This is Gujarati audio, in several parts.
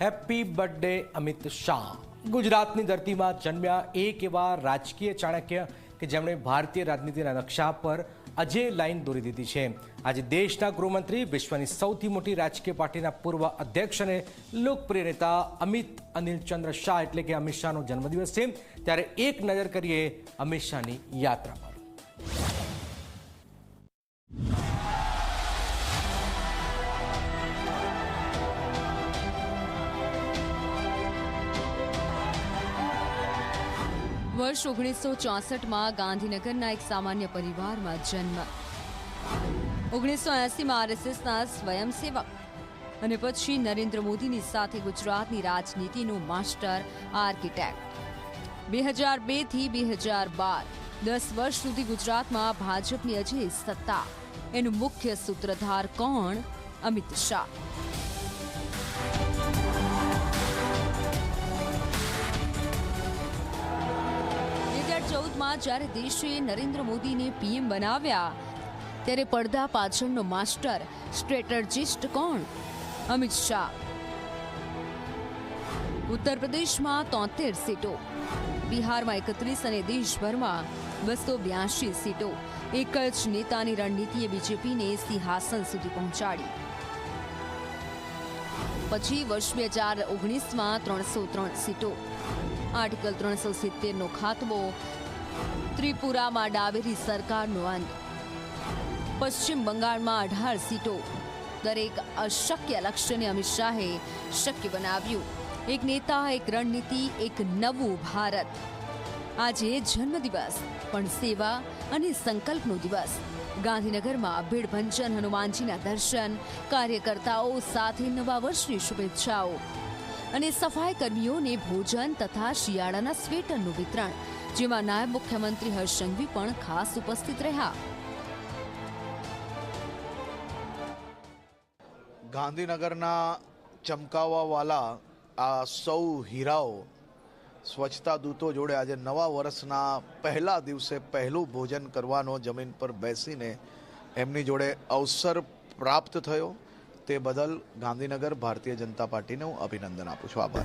Happy birthday, Amit Shah. ગુજરાતની ધરતીમાં જન્મ્યા એક એવા રાજકીય ચાણક્ય કે જેમણે ભારતીય રાજનીતિના નકશા પર અજય લાઈન દોરી દીધી છે. આજે દેશના ગૃહમંત્રી, વિશ્વની સૌથી મોટી રાજકીય પાર્ટીના પૂર્વ અધ્યક્ષ અને લોકપ્રિય નેતા અમિત અનિલ ચંદ્ર શાહ એટલે કે અમિત શાહનો જન્મદિવસ છે. ત્યારે એક નજર કરીએ અમિત શાહની યાત્રા પર વર્ષ ઓગણીસો ચોસઠમાં ગાંધીનગરના એક સામાન્ય પરિવારમાં જન્મ. ઓગણીસો એસીમાં આરએસએસના સ્વયંસેવક અને પછી નરેન્દ્ર મોદીની સાથે ગુજરાતની રાજનીતિનો માસ્ટર આર્કિટેક્ટ. બે હજાર બેથી બે હજાર બાર, દસ વર્ષ સુધી ગુજરાતમાં ભાજપની અજય સત્તા. એનું મુખ્ય સૂત્રધાર કોણ? અમિત શાહ. હજાર જ્યારે દેશે નરેન્દ્ર મોદીને પીએમ બનાવ્યા, ત્યારે પડદા પાછળનો માસ્ટર સ્ટ્રેટર્જિસ્ટ કોણ? અમિત શાહ. ઉત્તર પ્રદેશમાં તોતેર સીટો, બિહારમાં એકત્રીસ અને દેશભરમાં બસો બ્યાસી સીટો. એક જ નેતાની રણનીતિએ બીજેપીને સિંહાસન સુધી પહોંચાડી. પછી વર્ષ બે હજાર ઓગણીસમાં ત્રણસો ત્રણ સીટો, આર્ટિકલ ત્રણસો સિત્તેરનો ખાતમો ત્રિપુરામાં ડાબેરી સરકારનો અંત. પશ્ચિમ બંગાળમાં અઢાર સીટો. દરેક અશક્ય લક્ષ્યને અમિત શાહે શક્ય બનાવ્યું. એક નેતા, એક રણનીતિ, એક નવું ભારત. આજે જન્મદિવસ, પણ સેવા અને સંકલ્પનો દિવસ. ગાંધીનગરમાં ભીડભંજન હનુમાનજીના દર્શન, કાર્યકર્તાઓ સાથે નવા વર્ષની શુભેચ્છાઓ. અને સફાઈ કર્મીઓને ભોજન તથા શિયાળાના સ્વેટરનું વિતરણ. જેમાં નાયબ મુખ્યમંત્રી હર્ષ સંઘવી પણ ખાસ ઉપસ્થિત રહ્યા. ગાંધીનગરના ચમકાવાવાલા આ સૌ હીરાઓ સ્વચ્છતા દૂતો જોડે આજે નવા વર્ષના પહેલા દિવસે પહેલું ભોજન કરવાનો જમીન પર બેસીને એમની જોડે અવસર પ્રાપ્ત થયો. તે બદલ ગાંધીનગર ભારતીય જનતા પાર્ટીને હું અભિનંદન આપું છું. આભાર.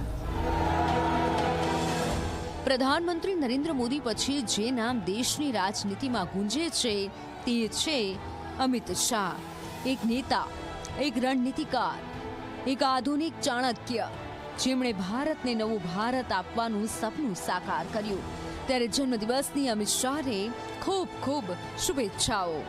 પ્રધાનમંત્રી નરેન્દ્ર મોદી પછી જે નામ દેશની રાજનીતિમાં ગુંજે છે, તે છે અમિત શાહ. એક નેતા, એક રણનીતિકાર, એક આધુનિક ચાણક્ય, જેમણે ભારતને નવું ભારત આપવાનું સપનું સાકાર કર્યું. ત્યારે જન્મદિવસની અમિત શાહને ખૂબ ખૂબ શુભેચ્છાઓ.